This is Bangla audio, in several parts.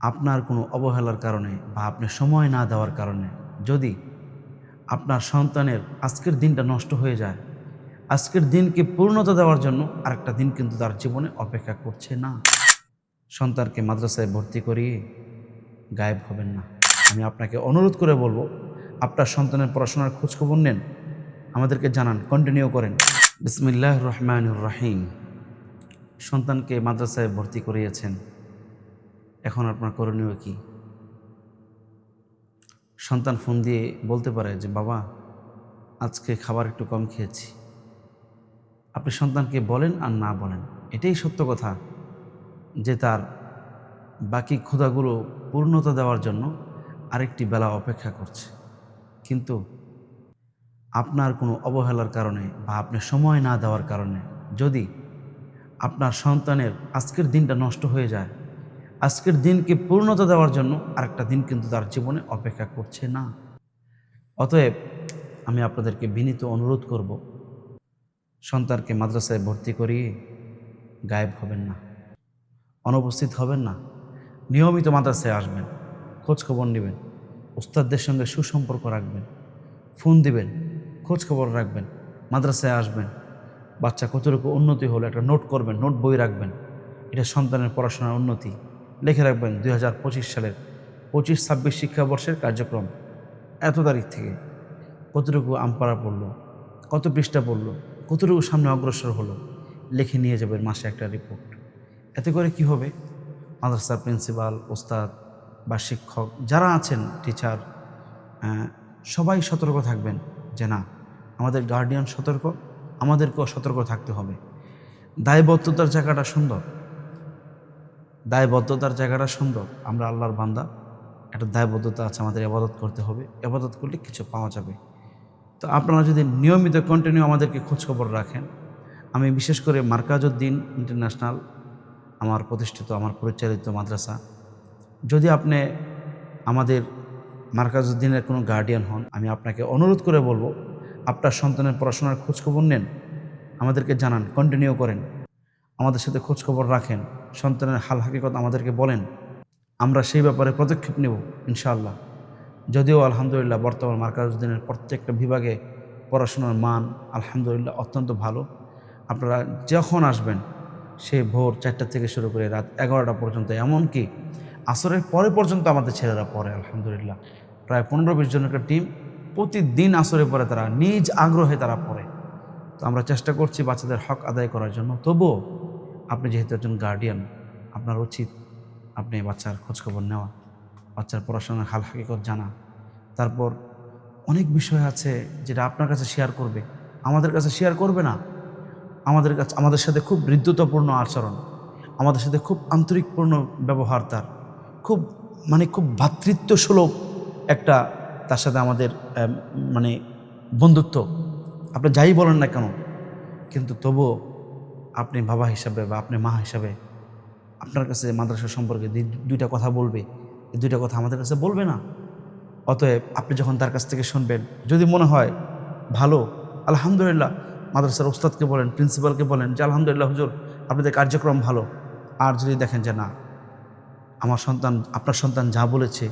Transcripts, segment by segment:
আপনার কোনো অবহেলার কারণে বা আপনি সময় না দেওয়ার কারণে যদি আপনার সন্তানের আজকের দিনটা নষ্ট হয়ে যায়, আজকের দিনকে পূর্ণতা দেওয়ার জন্য আরেকটা দিন কিন্তু তার জীবনে অপেক্ষা করছে না। সন্তানকে মাদ্রাসায় ভর্তি করিয়ে গায়েব হবেন না। আমি আপনাকে অনুরোধ করে বলব, আপনার সন্তানের পড়াশোনার খোঁজখবর নেন, আমাদেরকে জানান কন্টিনিউ করেন। বিসমিল্লাহ রহমান রাহিম। সন্তানকে মাদ্রাসায় ভর্তি করিয়েছেন। এখন আপনার করণীয় কি? সন্তান ফোন দিয়ে বলতে পারে যে, বাবা, আজকে খাবার একটু কম খেয়েছি। আপনি সন্তানকে বলেন আর না বলেন, এটাই সত্য কথা যে তার বাকি ক্ষুধাগুলো পূর্ণতা দেওয়ার জন্য আরেকটি বেলা অপেক্ষা করছে। কিন্তু আপনার কোনো অবহেলার কারণে বা আপনি সময় না দেওয়ার কারণে যদি আপনার সন্তানের আজকের দিনটা নষ্ট হয়ে যায় আজকের দিনকে পূর্ণতা দেওয়ার জন্য আরেকটা দিন কিন্তু তার জীবনে অপেক্ষা করছে না। অতএব আমি আপনাদেরকে বিনীত অনুরোধ করব, সন্তানকে মাদ্রাসায় ভর্তি করিয়ে গায়েব হবেন না, অনুপস্থিত হবেন না, নিয়মিত মাদ্রাসায় আসবেন, খোঁজখবর নেবেন, উস্তাদদের সঙ্গে সুসম্পর্ক রাখবেন, ফোন দিবেন, খোঁজখবর রাখবেন, মাদ্রাসায় আসবেন, বাচ্চা কতটুকু উন্নতি হলো একটা নোট করবেন, নোট বই রাখবেন, এটা সন্তানের পড়াশোনার উন্নতি। লিখে রাখবেন দুই হাজার পঁচিশ সালের পঁচিশ, ছাব্বিশ শিক্ষাবর্ষের কার্যক্রম। এত তারিখ থেকে কতটুকু আমপাড়া পড়ল, কত পৃষ্ঠা পড়ল, কতটুকু সামনে অগ্রসর হলো, লিখে নিয়ে যাবেন মাসে একটা রিপোর্ট এতে করে কি হবে? মাদ্রাসার প্রিন্সিপাল ওস্তাদ, বা শিক্ষক, যারা আছেন টিচার সবাই সতর্ক থাকবেন যে না, আমাদের গার্ডিয়ান সতর্ক, আমাদেরকেও সতর্ক থাকতে হবে। দায়বদ্ধতার জায়গাটা সুন্দর। দায়বদ্ধতার জায়গাটা সুন্দর। আমরা আল্লাহর বান্দা। একটা দায়বদ্ধতা আছে, আমাদের আবাদত করতে হবে। আবাদত করলে কিছু পাওয়া যাবে। তো আপনারা যদি নিয়মিত কন্টিনিউ আমাদেরকে খোঁজখবর রাখেন, আমি বিশেষ করে মার্কাজউদ্দিন ইন্টারন্যাশনাল, আমার প্রতিষ্ঠিত, আমার পরিচালিত মাদ্রাসা, যদি আপনি আমাদের মার্কাজউদ্দিনের কোনো গার্ডিয়ান হন, আমি আপনাকে অনুরোধ করে বলব, আপনার সন্তানের পড়াশোনার খোঁজখবর নেন, আমাদেরকে জানান কন্টিনিউ করেন। আমাদের সাথে খোঁজখবর রাখেন, সন্তানের হাল হাকিকত আমাদেরকে বলেন, আমরা সেই ব্যাপারে পদক্ষেপ নেব, ইনশাআল্লাহ। যদিও আলহামদুলিল্লাহ বর্তমান মার্কাজউদ্দিনের প্রত্যেকটা বিভাগে পড়াশোনার মান আলহামদুলিল্লাহ অত্যন্ত ভালো। আপনারা যখন আসবেন সে ভোর চারটা থেকে শুরু করে রাত এগারোটা পর্যন্ত, এমনকি আসরের পরে পর্যন্ত আমাদের ছেলেরা পড়ে, আলহামদুলিল্লাহ। প্রায় পনেরো বিশ জনের একটা টিম প্রতিদিন আসরে পরে তারা, নিজ আগ্রহে তারা পড়ে। তো আমরা চেষ্টা করছি বাচ্চাদের হক আদায় করার জন্য। তবুও আপনি যেহেতু একজন গার্ডিয়ান আপনার উচিত আপনি বাচ্চার খোঁজখবর নেওয়া, বাচ্চার পড়াশোনার হাল হাকিকত জানা। তারপর অনেক বিষয় আছে যেটা আপনার কাছে শেয়ার করবে, আমাদের কাছে শেয়ার করবে না। আমাদের কাছে, আমাদের সাথে খুব হৃদ্যতাপূর্ণ আচরণ, আমাদের সাথে খুব আন্তরিকপূর্ণ ব্যবহার তার, খুব মানে খুব ভ্রাতৃত্ব সুলভ একটা তার সাথে আমাদের মানে বন্ধুত্ব। আপনি যাই বলেন না কেন, কিন্তু তবুও আপনি বাবা হিসাবে বা আপনি মা হিসাবে আপনার কাছে মাদ্রাসা সম্পর্কে দুইটা কথা বলবে। এই দুইটা কথা আমাদের কাছে বলবে না। অতএব আপনি যখন তার কাছ থেকে শুনবেন, যদি মনে হয় ভালো, আলহামদুলিল্লাহ, মাদ্রাসার ওস্তাদকে বলেন, প্রিন্সিপালকে বলেন যে, আলহামদুলিল্লাহ হুজুর, আপনাদের কার্যক্রম ভালো। আর যদি দেখেন যে, না, আমার সন্তান, আপনার সন্তান যা বলেছে,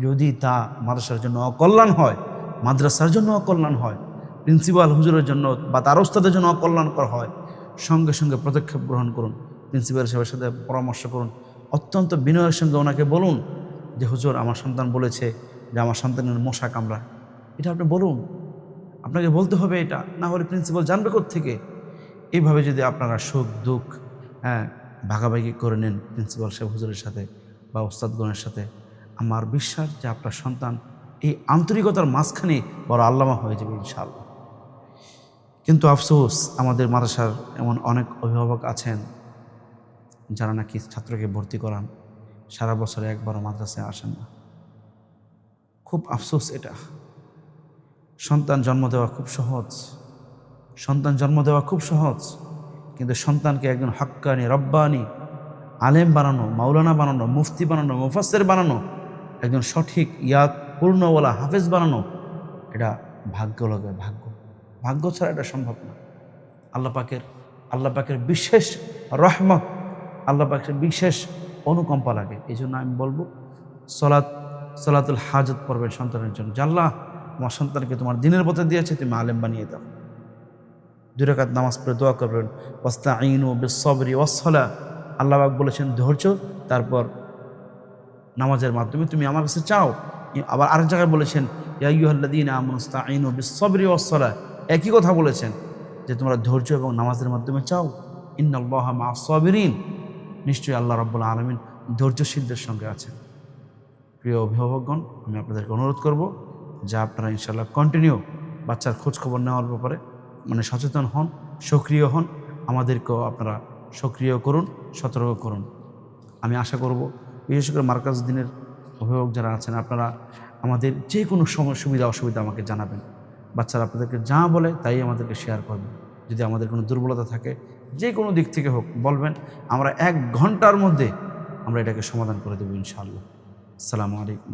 যদি তা মাদ্রাসার জন্য অকল্যাণ হয়, মাদ্রাসার জন্য অকল্যাণ হয়, প্রিন্সিপাল হুজুরের জন্য বা তার ওস্তাদের জন্য অকল্যাণকর হয় সঙ্গে সঙ্গে পদক্ষেপ গ্রহণ করুন। প্রিন্সিপাল সাহেবের সাথে পরামর্শ করুন। অত্যন্ত বিনয়ের সঙ্গে ওনাকে বলুন যে, হুজুর, আমার সন্তান বলেছে যে, আমার সন্তানের মশা কামড়া এটা আপনি বলুন। আপনাকে বলতে হবে এটা। না হলে প্রিন্সিপাল জানবে থেকে এইভাবে যদি আপনারা সুখ, দুঃখ হ্যাঁ ভাগাভাগি করে নেন প্রিন্সিপাল সাহেব হুজুরের সাথে বা ওস্তাদগণের সাথে, আমার বিশ্বাস যে, আপনার সন্তান এই আন্তরিকতার মাঝখানে বড় আল্লামা হয়ে যাবে ইনশাআল্লাহ। কিন্তু আফসোস, আমাদের মাদ্রাসার এমন অনেক অভিভাবক আছেন যারা নাকি ছাত্রকে ভর্তি করান, সারা বছরে একবারও মাদ্রাসায় আসেন না। খুব আফসোস এটা। সন্তান জন্ম দেওয়া খুব সহজ। সন্তান জন্ম দেওয়া খুব সহজ, কিন্তু সন্তানকে একজন হক্কানি, রব্বানি, আলেম বানানো, মাওলানা বানানো, মুফতি বানানো মুফাসের বানানো, একজন সঠিক ইয়াদ পূর্ণওয়ালা হাফেজ বানানো, এটা ভাগ্য লাগে ভাগ্য। ভাগ্য ছাড়া এটা সম্ভব না। আল্লাহ পাকের আল্লাহ পাকের বিশেষ রহমত, আল্লাহ পাকের বিশেষ অনুকম্পা লাগে। এই জন্য আমি বলব, সলাত, সলাতুল হাজত পড়বেন সন্তানের জন্য। জাল্লাহ আমার সন্তানকে তোমার দিনের পথে দিয়েছে, তুমি আলেম বানিয়ে দাও। দুই রাকাত নামাজ পড়ে দোয়া করবেন। আইন ও বেসবরি ওয়াসলা আল্লাহবাক বলেছেন, ধৈর্য, তারপর নামাজের মাধ্যমে তুমি আমার কাছে চাও। আবার আরেক জায়গায় বলেছেন ইয়াইহ্লাদিন আমস্তা আইন বেসবরি ওয়াসলা একই কথা বলেছেন যে তোমরা ধৈর্য এবং নামাজের মাধ্যমে চাও। ইন্নআল্লাহ মা নিশ্চয়ই আল্লাহ রব্বুল আলমিন ধৈর্যশীলদের সঙ্গে আছেন। প্রিয় অভিভাবকগণ, আমি আপনাদেরকে অনুরোধ করব যা আপনারা ইনশাল্লাহ কন্টিনিউ বাচ্চার খোঁজ খবর নেওয়ার ব্যাপারে মানে সচেতন হন, সক্রিয় হন। আমাদেরকেও আপনারা সক্রিয় করুন, সতর্ক করুন। আমি আশা করব, বিশেষ করে মার্কাজ দিনের অভিভাবক যারা আছেন, আপনারা আমাদের যে কোনো সময় সুবিধা অসুবিধা আমাকে জানাবেন। বাচ্চারা আপনাদেরকে যা বলে তাই আমাদেরকে শেয়ার করবেন। যদি আমাদের কোনো দুর্বলতা থাকে, যে কোনো দিক থেকে হোক, বলবেন, আমরা এক ঘণ্টার মধ্যে আমরা এটাকে সমাধান করে দেবো ইনশাআল্লাহ। আসসালামু আলাইকুম